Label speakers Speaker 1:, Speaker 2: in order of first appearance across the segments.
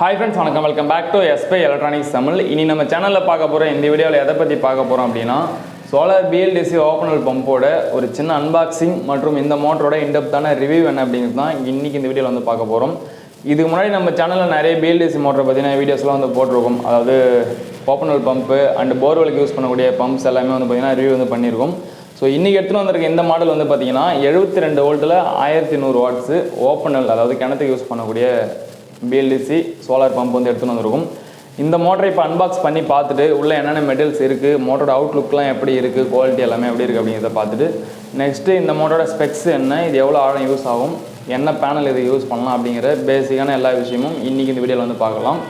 Speaker 1: Hi friends வணக்கம். Welcome back to SP electronics Tamil இனி நம்ம சேனலில் பார்க்க போகிற இந்த வீடியோவில் எதை பற்றி பார்க்க போகிறோம் அப்படின்னா சோலார் பிஎல்டிசி ஓப்பனல் பம்போட ஒரு சின்ன அன்பாக்சிங் மற்றும் இந்த மோட்டரோட இன்டெப்த்தான ரிவ்யூ என்ன அப்படிங்கிறது தான் இன்றைக்கி இந்த வீடியோவில் வந்து பார்க்க போகிறோம் இதுக்கு முன்னாடி நம்ம சேனலில் நிறைய பிஎல்டிசி மோட்டரை பற்றின வீடியோஸ்லாம் வந்து போட்டிருக்கோம். அதாவது ஓப்பனல் பம்பு அண்ட் போர்வெலுக்கு யூஸ் பண்ணக்கூடிய பம்ப்ஸ் எல்லாமே வந்து பார்த்திங்கன்னா ரிவ்யூ வந்து பண்ணியிருக்கோம். ஸோ இன்றைக்கி எடுத்துகிட்டு வந்திருக்க இந்த மாடல் வந்து பார்த்தீங்கன்னா எழுபத்தி ரெண்டு வோல்ட்டில் ஆயிரத்தி நூறு வாட்ஸு ஓப்பனல் அதாவது கிணத்துக்கு யூஸ் பண்ணக்கூடிய பிஎல்டிசி சோலார் பம்ப் வந்து எடுத்துகிட்டு வந்திருக்கும். இந்த மோட்டரை இப்போ அன்பாக்ஸ் பண்ணி பார்த்துட்டு உள்ளே என்னென்ன மெடல்ஸ் இருக்குது மோட்டரோட அவுட்லுக்லாம் எப்படி இருக்குது குவாலிட்டி எல்லாமே எப்படி இருக்குது அப்படிங்கிறத பார்த்துட்டு நெக்ஸ்ட்டு இந்த மோட்டரோட ஸ்பெக்ஸ் என்ன இது எவ்வளோ ஆழம் யூஸ் ஆகும் என்ன பேனல் இது யூஸ் பண்ணலாம் அப்படிங்கிற பேசிக்கான எல்லா விஷயமும் இன்றைக்கி இந்த வீடியோவில் வந்து பார்க்கலாம்.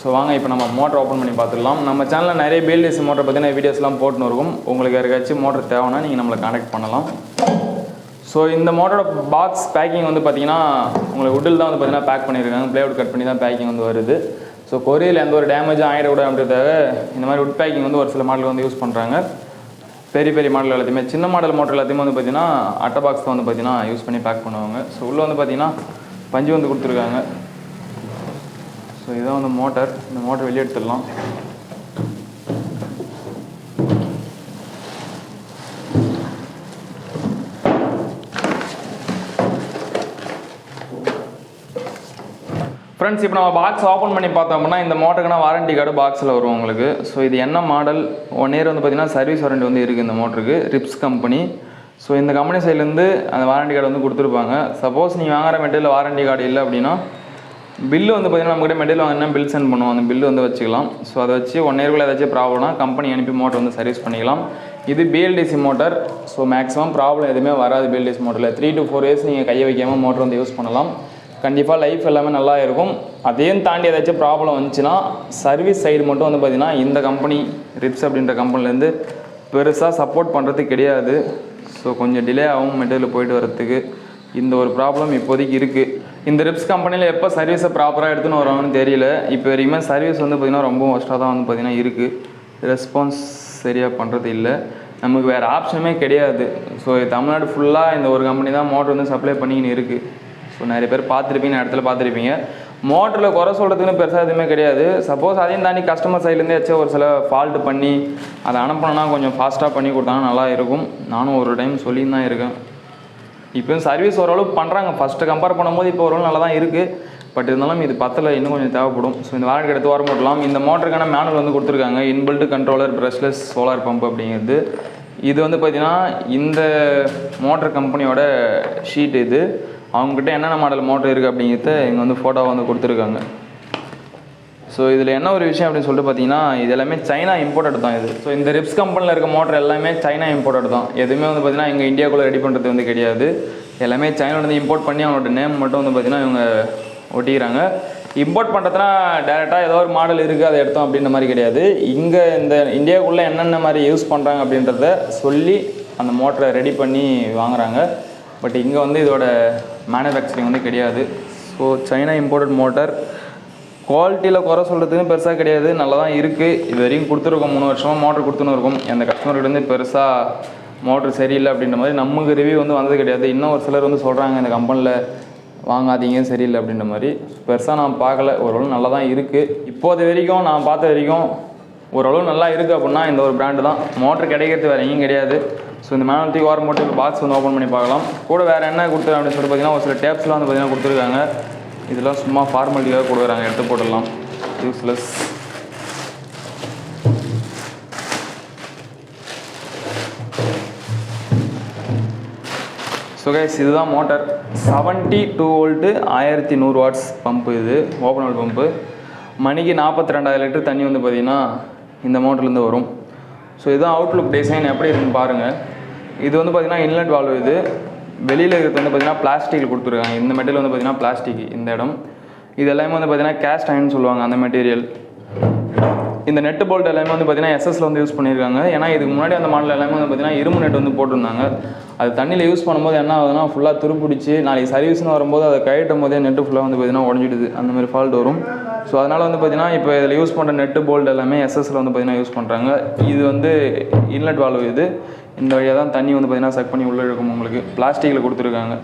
Speaker 1: ஸோ வாங்க இப்போ நம்ம மோட்டர் ஓப்பன் பண்ணி பார்த்துக்கலாம் நம்ம சேனலில் நிறைய பிஎல்டிசி மோட்டர் பற்றின வீடியோஸ்லாம் போட்டுன்னு இருக்கும். உங்களுக்கு யாருக்காச்சும் மோட்டர் தேவைன்னா நீங்கள் நம்மளை கான்டாக்ட் பண்ணலாம். ஸோ இந்த மோட்டரோட பாக்ஸ் பேக்கிங் வந்து பார்த்தீங்கன்னா உங்களுக்கு உட்டில் தான் வந்து பார்த்தீங்கன்னா பேக் பண்ணியிருக்காங்க. பிளேவுட் கட் பண்ணி தான் பேக்கிங் வந்து வருது. ஸோ கொரியரில் எந்த ஒரு டேமேஜும் ஆகிடக்கூடாது அப்படின்றதாக இந்த மாதிரி உட் பேக்கிங் வந்து ஒரு சில மாடல் வந்து யூஸ் பண்ணுறாங்க பெரிய பெரிய மாடல் எல்லாத்தையுமே சின்ன மாடல் மோட்டர் எல்லாத்தையுமே வந்து பார்த்தீங்கன்னா அட்டை பாக்ஸ் தான் வந்து பார்த்தீங்கன்னா யூஸ் பண்ணி பேக் பண்ணுவாங்க. ஸோ உள்ளே வந்து பார்த்தீங்கன்னா பஞ்சு வந்து கொடுத்துருக்காங்க. ஸோ இதான் வந்து மோட்டர் இந்த மோட்டர் வெளியே எடுத்துடலாம். ஃப்ரெண்ட்ஸ் இப்போ நம்ம பாக்ஸ் ஓப்பன் பண்ணி பார்த்தோம் அப்படின்னா இந்த மோட்டருக்குனா வாரண்டி கார்டு பாக்ஸில் வரும் உங்களுக்கு. ஸோ இது என்ன மாடல் ஒன் இயர் வந்து பார்த்தீங்கன்னா சர்வீஸ் வாரண்டி வந்து இருக்குது இந்த மோட்டருக்கு ரிப்ஸ் கம்பெனி ஸோ இந்த கம்பெனி சைட்லேருந்து அந்த வாரண்டி கார்டு வந்து கொடுத்துருப்பாங்க. சப்போஸ் நீங்கள் வாங்குற மெட்டீரியல் வாரண்டி கார்டு இல்லை அப்படின்னா பில்லு வந்து பார்த்தீங்கன்னா நம்மகிட்ட மெட்டீரியல் வாங்கினா பில் சென்ட் பண்ணுவோம். அந்த பில்லு வந்து வச்சுக்கலாம். ஸோ அதை வச்சு ஒன் இயர்க்குள்ள ஏதாச்சும் ப்ராப்ளம்னா கம்பெனி அனுப்பி மோட்டர் வந்து சர்வீஸ் பண்ணிக்கலாம். இது BLDC motor so maximum problem எதுவுமே வராது பிஎல்டிசி மோட்டரில் த்ரீ டு ஃபோர் இயர்ஸ் நீங்கள் கையை வைக்காமல் மோட்டர் வந்து யூஸ் பண்ணலாம். கண்டிப்பாக லைஃப் எல்லாமே நல்லா இருக்கும். அதையும் தாண்டி ஏதாச்சும் ப்ராப்ளம் வந்துச்சுன்னா சர்வீஸ் சைடு மட்டும் வந்து பார்த்திங்கன்னா இந்த கம்பெனி ரிப்ஸ் அப்படின்ற கம்பெனிலேருந்து பெருசாக சப்போர்ட் பண்ணுறது கிடையாது. ஸோ கொஞ்சம் டிலே ஆகும் மெட்டீரியல் போயிட்டு வரத்துக்கு இந்த ஒரு ப்ராப்ளம் இப்போதைக்கு இருக்குது இந்த ரிப்ஸ் கம்பெனியில் எப்போ சர்வீஸை ப்ராப்பராக எடுத்துன்னு வரோம்னு தெரியல. இப்போ வரைக்குமே சர்வீஸ் வந்து பார்த்திங்கன்னா ரொம்ப ஒஸ்ட்டாக தான் வந்து பார்த்திங்கன்னா இருக்குது ரெஸ்பான்ஸ் சரியாக பண்ணுறது இல்லை. நமக்கு வேறு ஆப்ஷனுமே கிடையாது. ஸோ தமிழ்நாடு ஃபுல்லாக இந்த ஒரு கம்பெனி தான் மோட்டர் வந்து சப்ளை பண்ணிக்கின்னு இருக்குது ஸோ நிறைய பேர் பார்த்துருப்பீங்க இடத்துல பார்த்துருப்பீங்க. மோட்டரில் குறை சொல்கிறதுக்குன்னு பெருசாக எதுவுமே கிடையாது. சப்போஸ் அதையும் தாண்டி கஸ்டமர் சைட்லேருந்து ஏதாச்சும் ஒரு சில ஃபால்ட் பண்ணி அதை அனுப்பணும்னா கொஞ்சம் ஃபாஸ்ட்டாக பண்ணி கொடுத்தாங்கன்னா நல்லா இருக்கும். நானும் ஒரு டைம் சொல்லியிருந்தான் தான் இருக்கேன். இப்போ சர்வீஸ் ஓரளவு பண்ணுறாங்க ஃபஸ்ட்டு கம்பேர் பண்ணும்போது இப்போ ஓரளவு நல்லா தான் இருக்குது பட் இருந்தாலும் இது பத்தில் இன்னும் கொஞ்சம் தேவைப்படும். ஸோ இந்த வாரண்ட் எடுத்து வர போடலாம் இந்த மோட்டருக்கான மேனுவல் வந்து கொடுத்துருக்காங்க. Inbuilt controller brushless solar pump அப்படிங்கிறது. இது வந்து பார்த்திங்கன்னா இந்த மோட்டர் கம்பெனியோட ஷீட் இது. அவங்ககிட்ட என்னென்ன மாடல் மோட்டர் இருக்குது அப்படிங்கிறத இங்கே வந்து ஃபோட்டோ வந்து கொடுத்துருக்காங்க. ஸோ இதில் என்ன ஒரு விஷயம் அப்படின்னு சொல்லிட்டு பார்த்தீங்கன்னா இது எல்லாமே சைனா இம்போர்ட்டட் தான் இது. ஸோ இந்த ரிப்ஸ் கம்பெனியில் இருக்க மோட்டர் எல்லாமே சைனா இம்போர்ட்டட் தான். எதுவுமே வந்து பார்த்தீங்கன்னா எங்கள் இந்தியாவுக்குள்ளே ரெடி பண்ணுறது வந்து கிடையாது. எல்லாமே சைனாலேருந்து இம்போர்ட் பண்ணி அவங்களோட நேம் மட்டும் வந்து பார்த்தீங்கன்னா இவங்க ஒட்டிக்கிறாங்க. இம்போர்ட் பண்ணுறதுனா டேரெக்டாக ஏதோ ஒரு மாடல் இருக்குது அதை எடுத்தோம் அப்படின்ற மாதிரி கிடையாது. இங்கே இந்த இந்தியாவுக்குள்ளே என்னென்ன மாதிரி யூஸ் பண்ணுறாங்க அப்படின்றத சொல்லி அந்த மோட்டரை ரெடி பண்ணி வாங்குறாங்க. பட் இங்கே வந்து இதோட மேனுஃபேக்சரிங் வந்து கிடையாது. ஸோ சைனா இம்போர்ட்டட் மோட்டர் குவாலிட்டியில் குறை சொல்கிறதுக்கு பெருசாக கிடையாது. நல்லா தான் இருக்குது இது வரைக்கும் கொடுத்துருக்கோம். மூணு வருஷமாக மோட்டர் கொடுத்துன்னு இருக்கும். அந்த கஸ்டமர்கிட்ட பெருசாக மோட்டர் சரியில்லை அப்படின்ற மாதிரி நமக்கு ரிவ்யூ வந்து வந்தது கிடையாது. இன்னும் ஒரு சிலர் வந்து சொல்கிறாங்க இந்த கம்பெனியில் வாங்காதீங்க சரியில்லை அப்படின்ற மாதிரி. பெருசாக நான் பார்க்கல. ஓரளவு நல்லா தான் இருக்குது இப்போது வரைக்கும் நான் பார்த்த வரைக்கும் ஓரளவு நல்லா இருக்குது அப்படின்னா இந்த ஒரு பிராண்டு தான். மோட்டர் கிடைக்கிறது வேறு எங்கேயும் கிடையாது. ஸோ இந்த மேனுவல் தூக்கி வாரம் பாக்ஸ் வந்து ஓப்பன் பண்ணி பார்க்கலாம். கூட வேறு என்ன கொடுத்துருக்காங்க அப்படின்னு சொல்லிட்டு பார்த்தீங்கன்னா ஒரு சில டேப்ஸ்லாம் வந்து பார்த்தீங்கன்னா கொடுத்துருக்காங்க. இதெல்லாம் சும்மா ஃபார்மாலிட்டியாக கொடுக்குறாங்க. எடுத்து போட்டுடலாம். யூஸ்லெஸ் ஸோ கைஸ் இதுதான் மோட்டார் செவன்ட்டி டூ வோல்ட்டு ஆயிரத்தி நூறு வாட்ஸ் பம்பு இது. ஓப்பன் பம்பு மணிக்கு நாற்பத்தி ரெண்டாயிரம் லிட்டர் தண்ணி வந்து பார்த்திங்கன்னா இந்த மோட்டர்லேருந்து வரும். ஸோ இதுதான் அவுட்லுக் டிசைன் எப்படி இருக்குன்னு பாருங்கள் இது வந்து பார்த்திங்கன்னா இன்லெட் வால்வு இது. வெளியில் இருக்கிறது வந்து பார்த்திங்கன்னா பிளாஸ்டிக்கில் கொடுத்துருக்காங்க. இந்த மெட்டீரியல் வந்து பார்த்திங்கன்னா பிளாஸ்டிக் இந்த இடம். இது எல்லாமே வந்து பார்த்திங்கன்னா கேஸ்ட் அயன் சொல்லுவாங்க அந்த மெட்டீரியல் இந்த நெட்டு போல்ட் எல்லாமே வந்து பார்த்தீங்கன்னா எஸ்எஸ்ல வந்து யூஸ் பண்ணியிருக்காங்க. ஏன்னா இதுக்கு முன்னாடி அந்த மாடல் எல்லாமே வந்து பார்த்தீங்கன்னா இரும்பு நெட் வந்து போட்டிருந்தாங்க. அது தண்ணியில் யூஸ் பண்ணும்போது என்ன ஆகுதுன்னா ஃபுல்லாக துருப்பிடிச்சு நாளைக்கு சர்வீஸ்னு வரும்போது அதை கழட்டும் போதே நெட்டு ஃபுல்லாக வந்து பார்த்தீங்கன்னா உடஞ்சிடுது. அந்த மாதிரி ஃபால்ட் வரும். ஸோ அதனால் வந்து பார்த்தீங்கன்னா இப்போ இதில் யூஸ் பண்ணுற நெட்டு போல்ட் எல்லாமே எஸ்எஸ்ல வந்து பார்த்தீங்கன்னா யூஸ் பண்ணுறாங்க இது வந்து இன்லெட் வால்வு இது. இந்த வழியாக தான் தண்ணி வந்து பார்த்தீங்கன்னா செக் பண்ணி உள்ளே இருக்கும் உங்களுக்கு. பிளாஸ்டிக்கில் கொடுத்துருக்காங்க.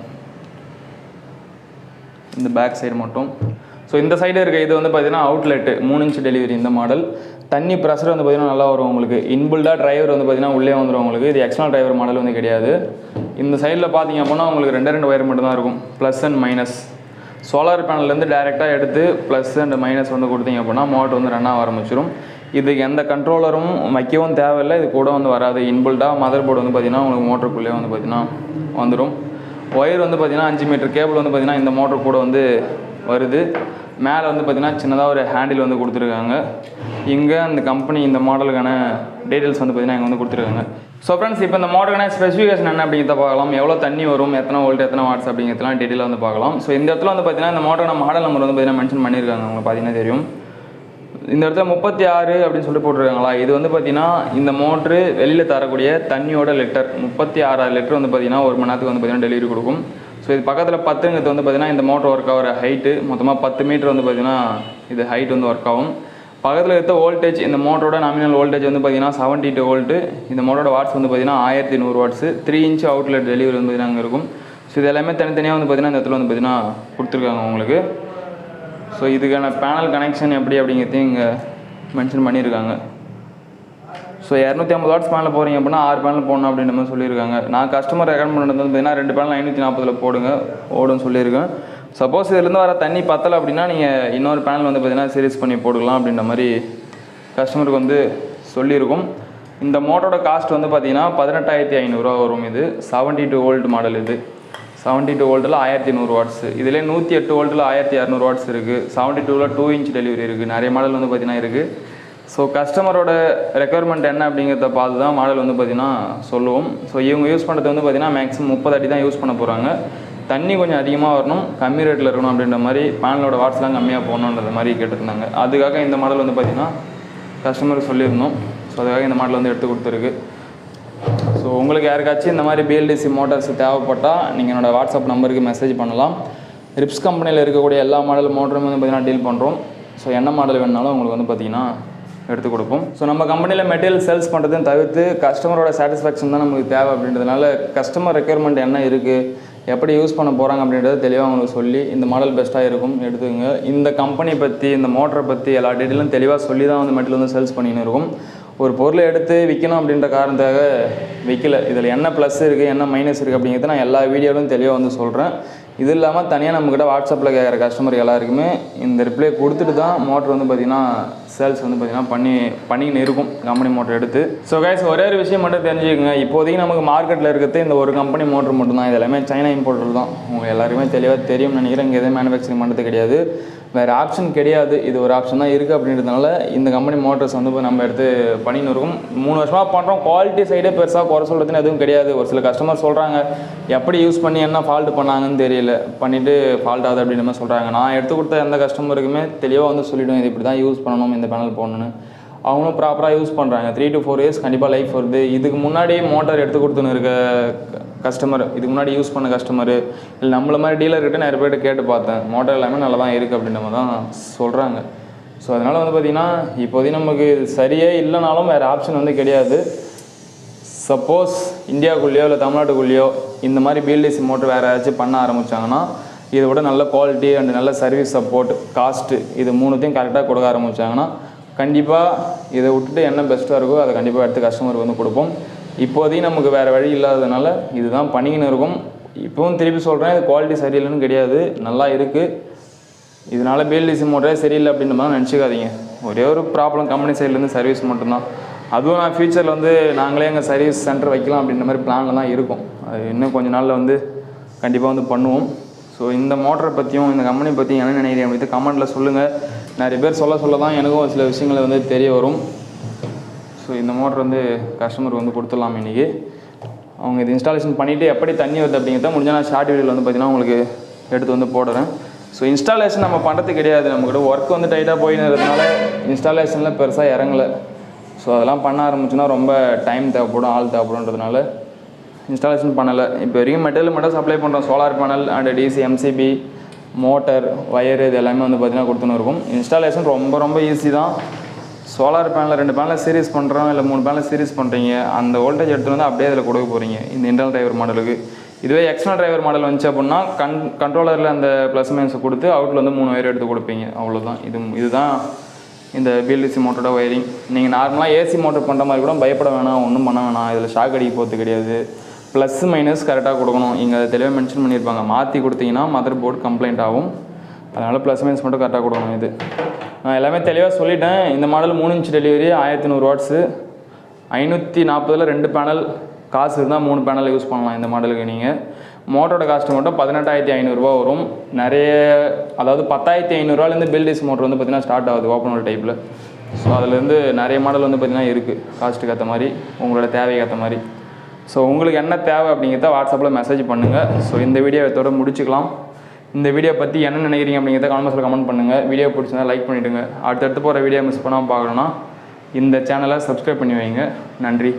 Speaker 1: இந்த பேக் சைடு மட்டும். ஸோ இந்த சைடு இருக்க இது வந்து பார்த்தீங்கன்னா அவுட்லெட்டு மூணு இன்ச் டெலிவரி இந்த மாடல் தண்ணி ப்ரெஷர் வந்து பார்த்தீங்கன்னா நல்லா வரும் உங்களுக்கு. இன்புல்டாக டிரைவர் வந்து பார்த்தீங்கன்னா உள்ளே வந்துடும் உங்களுக்கு. இது எக்ஸ்டர்னல் டிரைவர் மாடல் வந்து கிடையாது. இந்த சைடில் பார்த்தீங்க அப்படின்னா உங்களுக்கு ரெண்டு ரெண்டு ஒயர் மட்டும் தான் இருக்கும். ப்ளஸ் அண்ட் மைனஸ் சோலார் பேனல்லேருந்து டேரெக்டாக எடுத்து ப்ளஸ் அண்ட் மைனஸ் வந்து கொடுத்தீங்க அப்படின்னா மோட்டர் வந்து ரன் ஆக ஆரம்பிச்சிடும் இதுக்கு எந்த கண்ட்ரோலரும் வைக்கவும் தேவையில்லை. இது கூட வந்து வராது. இன்பில்டாக மதர் போர்டு வந்து பார்த்திங்கன்னா உங்களுக்கு மோட்டருக்குள்ளே வந்து பார்த்திங்கன்னா வந்துடும் ஒயர் வந்து பார்த்திங்கன்னா அஞ்சு மீட்டர் கேபிள் வந்து பார்த்திங்கன்னா இந்த மோட்டர் கூட வந்து வருது. மேலே வந்து பார்த்திங்கன்னா சின்னதாக ஒரு ஹேண்டில் வந்து கொடுத்துருக்காங்க. இங்கே அந்த கம்பெனி இந்த மாடலுக்கான டீட்டெயில்ஸ் வந்து பார்த்திங்கன்னா இங்கே வந்து கொடுத்துருக்காங்க. ஸோ ஃப்ரெண்ட்ஸ் இப்போ இந்த மாடலுக்கான ஸ்பெசிஃபிகேஷன் என்ன அப்படிங்கிறத பார்க்கலாம். எவ்வளோ தண்ணி வரும் எத்தனை வோல்ட் எத்தனை வாட்ஸ் அப்படிங்கிறதுலாம் டீட்டெயிலாக வந்து பார்க்கலாம். ஸோ இந்த இடத்துல வந்து பார்த்தீங்கன்னா இந்த மாடலுக்கான மாடல் நம்பர் வந்து பார்த்தீங்கன்னா மென்ஷன் பண்ணியிருக்காங்க. உங்களுக்கு பார்த்தீங்கன்னா தெரியும். இந்த இடத்துல முப்பத்தி ஆறு அப்படின்னு சொல்லிட்டு போட்டிருக்காங்களா? இது வந்து பார்த்தீங்கன்னா இந்த மோட்ரு வெளியில் தரக்கூடிய தண்ணியோட லிட்டர் முப்பத்தி ஆறாயிரம் லிட்டர் வந்து பார்த்தீங்கன்னா ஒரு மணி நேரத்துக்கு வந்து பார்த்தீங்கன்னா டெலிவரி கொடுக்கும். ஸோ இது பக்கத்தில் பத்துங்கிறது வந்து பார்த்தீங்கன்னா இந்த மோட்டர் ஒர்க் ஆகிற ஹைட்டு மொத்தமாக பத்து மீட்டர் வந்து பார்த்தீங்கன்னா இது ஹைட் வந்து ஒர்க் ஆகும். பக்கத்தில் இருக்க வோல்டேஜ் இந்த மோட்டரோட நாமினல் வோல்டேஜ் வந்து பார்த்தீங்கன்னா செவன்ட்டி டூ வோல்ட்டு இந்த மோட்டரோட வாட்ஸ் வந்து பார்த்தீங்கன்னா ஆயிரத்தி நூறு watts three inch outlet delivery வந்து பார்த்தீங்கன்னா அங்கே இருக்கும். ஸோ இது எல்லாமே தனித்தனியாக வந்து பார்த்தீங்கன்னா இந்த இடத்துல வந்து பார்த்தீங்கன்னா கொடுத்துருக்காங்க உங்களுக்கு. ஸோ இதுக்கான பேனல் கனெக்ஷன் எப்படி அப்படிங்கிறதையும் இங்கே மென்ஷன் பண்ணியிருக்காங்க. ஸோ இரநூத்தி ஐம்பது வாட்ஸ் பேனல் போகிறீங்க அப்படின்னா ஆறு பேனல் போடணும் அப்படின்ற மாதிரி சொல்லியிருக்காங்க. நான் கஸ்டமர் ரெக்கமெண்ட் பண்ணுறது வந்து பார்த்தீங்கன்னா ரெண்டு பேனல் ஐநூற்றி நாற்பதில் போடுங்க ஓடுன்னு சொல்லியிருக்கேன். சப்போஸ் இதுலேருந்து வர தண்ணி பத்தலை அப்படின்னா நீங்கள் இன்னொரு பேனல் வந்து பார்த்தீங்கன்னா சீரியஸ் பண்ணி போட்டுக்கலாம் அப்படின்ற மாதிரி கஸ்டமருக்கு வந்து சொல்லியிருக்கோம். இந்த மோட்டரோட காஸ்ட் வந்து பார்த்தீங்கன்னா பதினெட்டாயிரத்தி ஐநூறுரூவா வரும் இது. செவன்ட்டி டூ வோல்ட் மாடல் இது. செவன்ட்டி டூ வோல்ட்டில் ஆயிரத்தி நூறு வாட்ஸ் இதிலே நூற்றி எட்டு வோல்ட்டில் ஆயிரத்தி இரநூறு வாட்ஸ் இருக்குது செவன்ட்டி டூவில் டூ இன்ச் டெலிவரி இருக்குது நிறைய மாடல் வந்து பார்த்தீங்கன்னா இருக்குது ஸோ கஸ்டமரோட ரெக்குயர்மெண்ட் என்ன அப்படிங்கிறத பார்த்து தான் மாடல் வந்து பார்த்திங்கன்னா சொல்லுவோம். ஸோ இவங்க யூஸ் பண்ணுறது வந்து பார்த்திங்கன்னா மேக்ஸிமம் முப்பது அடி தான் யூஸ் பண்ண போகிறாங்க தண்ணி கொஞ்சம் அதிகமாக வரணும் கம்மி ரேட்டில் இருக்கணும் அப்படின்ற மாதிரி பேனலோட வாட்ஸ்லாம் கம்மியாக போகணுன்றது மாதிரி கேட்டிருந்தாங்க. அதுக்காக இந்த மாடல் வந்து பார்த்திங்கன்னா கஸ்டமருக்கு சொல்லியிருந்தோம். ஸோ அதுக்காக இந்த மாடல் வந்து எடுத்து கொடுத்துருக்கு. ஸோ உங்களுக்கு யாருக்காச்சும் இந்த மாதிரி பிஎல்டிசி மோட்டார்ஸ் தேவைப்பட்டால் நீங்கள் என்னோடய வாட்ஸ்அப் நம்பருக்கு மெசேஜ் பண்ணலாம். ரிப்ஸ் கம்பெனியில் இருக்கக்கூடிய எல்லா மாடல் மோட்டரும் வந்து பார்த்திங்கன்னா டீல் பண்ணுறோம் ஸோ என்ன மாடல் வேணாலும் உங்களுக்கு வந்து பார்த்திங்கன்னா எடுத்து கொடுப்போம். ஸோ நம்ம கம்பெனியில் மெட்டீரியல் சேல்ஸ் பண்ணுறதையும் தவிர்த்து கஸ்டமரோட சாட்டிஸ்ஃபேக்ஷன் தான் நமக்கு தேவை அப்படின்றதுனால கஸ்டமர் ரெக்குயர்மெண்ட் என்ன இருக்குது எப்படி யூஸ் பண்ண போகிறாங்க அப்படின்றத தெளிவாக அவங்களுக்கு சொல்லி இந்த மாடல் பெஸ்ட்டாக இருக்கும் எடுத்துக்கோங்க. இந்த கம்பெனி பற்றி இந்த மோட்டரை பற்றி எல்லா டீட்டெயிலும் தெளிவாக சொல்லி தான் வந்து மெட்டில் வந்து சேல்ஸ் பண்ணின்னு இருக்கும். ஒரு பொருளை எடுத்து விற்கணும் அப்படின்ற காரணத்தாக விற்கல இதில் என்ன ப்ளஸ் இருக்குது என்ன மைனஸ் இருக்குது அப்படிங்கிறது நான் எல்லா வீடியோவிலும் தெளிவாக வந்து சொல்கிறேன் இது இல்லாமல் தனியாக நம்மக்கிட்ட வாட்ஸ்அப்பில் கேட்குற கஸ்டமர் எல்லாருக்குமே இந்த ரிப்ளை கொடுத்துட்டு தான் மோட்டர் வந்து பார்த்திங்கன்னா சேல்ஸ் வந்து பார்த்திங்கன்னா பண்ணி பண்ணிக்கின்னு இருக்கும். கம்பெனி மோட்டர் எடுத்து. ஸோ கைஸ் ஒரே ஒரு விஷயம் மட்டும் தெரிஞ்சுக்கோங்க. இப்போதைக்கு நமக்கு மார்க்கெட்டில் இருக்கிறது இந்த ஒரு கம்பெனி மோட்டர் மட்டும்தான். இது எல்லாமே சைனா இம்போர்ட்டர் தான். உங்கள் எல்லாருக்குமே தெளிவாக தெரியும் நினைக்கிறேன். இங்கே எதுவும் மேனுஃபேக்சரிங் பண்ணுறது கிடையாது. வேறு ஆப்ஷன் கிடையாது. இது ஒரு ஆப்ஷன் தான் இருக்குது அப்படின்றதுனால இந்த கம்பெனி மோட்டர்ஸ் வந்து நம்ம எடுத்து பண்ணின்னு இருக்கும். மூணு வருஷமாக பண்ணுறோம் குவாலிட்டி சைடே பெருசாக குறை சொல்கிறதுன்னு எதுவும் கிடையாது. ஒரு சில கஸ்டமர் சொல்கிறாங்க எப்படி யூஸ் பண்ணி என்ன ஃபால்ட் பண்ணாங்கன்னு தெரியல. பண்ணிவிட்டு ஃபால்ட் ஆகுது அப்படின்ற மாதிரி சொல்கிறாங்க நான் எடுத்து கொடுத்த எந்த கஸ்டமருக்குமே தெளிவாக வந்து சொல்லிவிடுவேன் இது இப்படி தான் யூஸ் பண்ணணும் இந்த பேனல் போடணும்னு. அவங்களும் ப்ராப்பராக யூஸ் பண்ணுறாங்க த்ரீ டு ஃபோர் இயர்ஸ் கண்டிப்பாக லைஃப் வருது. இதுக்கு முன்னாடி மோட்டார் எடுத்து கொடுத்துன்னு இருக்க கஸ்டமர் இதுக்கு முன்னாடி யூஸ் பண்ண கஸ்டமர் இல்லை நம்மள மாதிரி டீலர்கிட்ட நிறைய பேர்கிட்ட கேட்டு பார்த்தேன். மோட்டார் எல்லாமே நல்லா தான் இருக்குது அப்படின்ற மாதிரி தான் சொல்கிறாங்க ஸோ அதனால் வந்து பார்த்திங்கன்னா இப்போதைக்கு நமக்கு சரியே இல்லைனாலும் வேறு ஆப்ஷன் வந்து கிடையாது. சப்போஸ் இந்தியாவுக்குள்ளேயோ இல்லை தமிழ்நாட்டுக்குள்ளேயோ இந்த மாதிரி பிஎல்டிசி மோட்டர் வேறு ஏதாச்சும் பண்ண ஆரம்பித்தாங்கன்னா இதை விட நல்ல குவாலிட்டி அண்ட் நல்ல சர்வீஸ் சப்போர்ட் காஸ்ட்டு இது மூணுத்தையும் கரெக்டாக கொடுக்க ஆரம்பித்தாங்கன்னா கண்டிப்பாக இதை விட்டுட்டு என்ன பெஸ்ட்டாக இருக்கோ அதை கண்டிப்பாக எடுத்து கஸ்டமருக்கு வந்து கொடுப்போம். இப்போதையும் நமக்கு வேறு வழி இல்லாததுனால இதுதான் பண்ணிக்கின்னு இருக்கும். இப்போவும் திருப்பி சொல்கிறேன் இது குவாலிட்டி சரியில்லைன்னு கிடையாது நல்லா இருக்குது இதனால் பிஎல்டிசி மோட்டரே சரியில்லை அப்படின்ற மாதிரி நினச்சிக்காதீங்க. ஒரே ஒரு ப்ராப்ளம் கம்பெனி சைட்லேருந்து சர்வீஸ் மட்டும்தான். அதுவும் நான் ஃப்யூச்சரில் வந்து நாங்களே எங்கள் சர்வீஸ் சென்டர் வைக்கலாம் அப்படின்ற மாதிரி பிளானில் தான் இருக்கும். இன்னும் கொஞ்ச நாளில் வந்து கண்டிப்பாக வந்து பண்ணுவோம். ஸோ இந்த மோட்டரை பற்றியும் இந்த கம்பெனி பற்றியும் என்ன நினைக்கிறேன் அப்படின்னு கமெண்ட்டில் சொல்லுங்கள் நிறைய பேர் சொல்ல சொல்ல தான் எனக்கும் ஒரு சில விஷயங்கள் வந்து தெரிய வரும். ஸோ இந்த மோட்டர் வந்து கஸ்டமருக்கு வந்து கொடுத்துடலாம் இன்றைக்கி அவங்க இது இன்ஸ்டாலேஷன் பண்ணிவிட்டு எப்படி தண்ணி வருது அப்படிங்கிறத முடிஞ்சால் நான் ஷார்ட் வீடியோவில் வந்து பார்த்தீங்கன்னா உங்களுக்கு எடுத்து வந்து போடுறேன். ஸோ இன்ஸ்டாலேஷன் நம்ம பண்ணுறது கிடையாது. நம்மக்கிட்ட ஒர்க் வந்து டைட்டாக போயினதுனால இன்ஸ்டாலேஷனில் பெருசாக இறங்கலை. ஸோ அதெல்லாம் பண்ண ஆரம்பிச்சுன்னா ரொம்ப டைம் தேவைப்படும் ஆள் தேவைப்படும்ன்றதுனால இன்ஸ்டாலேஷன் பண்ணலை. இப்போ வரைக்கும் மெட்டீரியல் மட்டும் சப்ளை பண்ணுறோம் solar panel and DC MCB motor wire இது எல்லாமே வந்து பார்த்திங்கன்னா கொடுத்துன்னு இருக்கும். இன்ஸ்டாலேஷன் ரொம்ப ரொம்ப ஈஸி தான். சோலார் பேனலில் ரெண்டு பேனலை சீரிஸ் பண்ணுறோம் இல்லை மூணு பேனலை சீரிஸ் பண்ணுறீங்க அந்த வோல்டேஜ் எடுத்துகிட்டு வந்து அப்படியே அதில் கொடுக்க போகிறீங்க இந்த இன்டர்னல் டிரைவர் மாடலுக்கு இதுவே எக்ஸ்டர்னல் டிரைவர் மாடல் வந்துச்சு அப்படின்னா கன் கண்ட்ரோலரில் அந்த ப்ளஸ் மைனஸை கொடுத்து அவுட்டில் வந்து மூணு ஒயர் எடுத்து கொடுப்பீங்க. அவ்வளோதான் இது இதுதான் இந்த பிஎல்டிசி மோட்டரோட ஒயரிங் நீங்கள் நார்மலாக ஏசி மோட்டர் பண்ணுற மாதிரி கூட பயப்பட வேணாம். ஒன்றும் பண்ண வேணாம். இதில் ஷாக் அடிக்க போகிறது கிடையாது. ப்ளஸ் மைனஸ் கரெக்டாக கொடுக்கணும். இங்கே தெளிவாக மென்ஷன் பண்ணியிருப்பாங்க. மாற்றி கொடுத்தீங்கன்னா மதர் போர்டு கம்ப்ளைண்ட் ஆகும். அதனால் ப்ளஸ் மைனஸ் மட்டும் கரெக்டாக கொடுக்கணும் இது. நான் எல்லாமே தெளிவாக சொல்லிட்டேன். இந்த மாடல் மூணு இன்ச் டெலிவரி ஆயிரத்தி நூறு வாட்ஸு ஐநூற்றி நாற்பதில் ரெண்டு பேனல் காசு இருந்தால் மூணு பேனல் யூஸ் பண்ணலாம் இந்த மாடலுக்கு நீங்கள் மோட்டரோட காஸ்ட் மட்டும் பதினெட்டாயிரத்தி ஐநூறுரூவா வரும். நிறைய அதாவது பத்தாயிரத்தி ஐநூறுரூவாலேருந்து பில்டிஸ் மோட்டர் வந்து பார்த்திங்கன்னா ஸ்டார்ட் ஆகுது ஓப்பன் ஒரு டைப்பில் ஸோ அதுலேருந்து நிறைய மாடல் வந்து பார்த்திங்கன்னா இருக்குது காஸ்ட்டுக்கு ஏற்ற மாதிரி உங்களோட தேவைக்கு ஏற்ற மாதிரி. ஸோ உங்களுக்கு என்ன தேவை அப்படிங்கிறத வாட்ஸ்அப்பில் மெசேஜ் பண்ணுங்கள் ஸோ இந்த வீடியோ இதோட முடிச்சுக்கலாம். இந்த வீடியோ பற்றி என்ன நினைக்கிறீங்க அப்படிங்கிறத காமெண்ட்ஸில் கமெண்ட் பண்ணுங்கள் வீடியோ பிடிச்சிருந்தா லைக் பண்ணிவிடுங்க அடுத்தடுத்து போகிற வீடியோ மிஸ் பண்ணாமல் பார்க்கணுன்னா இந்த சேனலை சப்ஸ்கிரைப் பண்ணி வைங்க. நன்றி.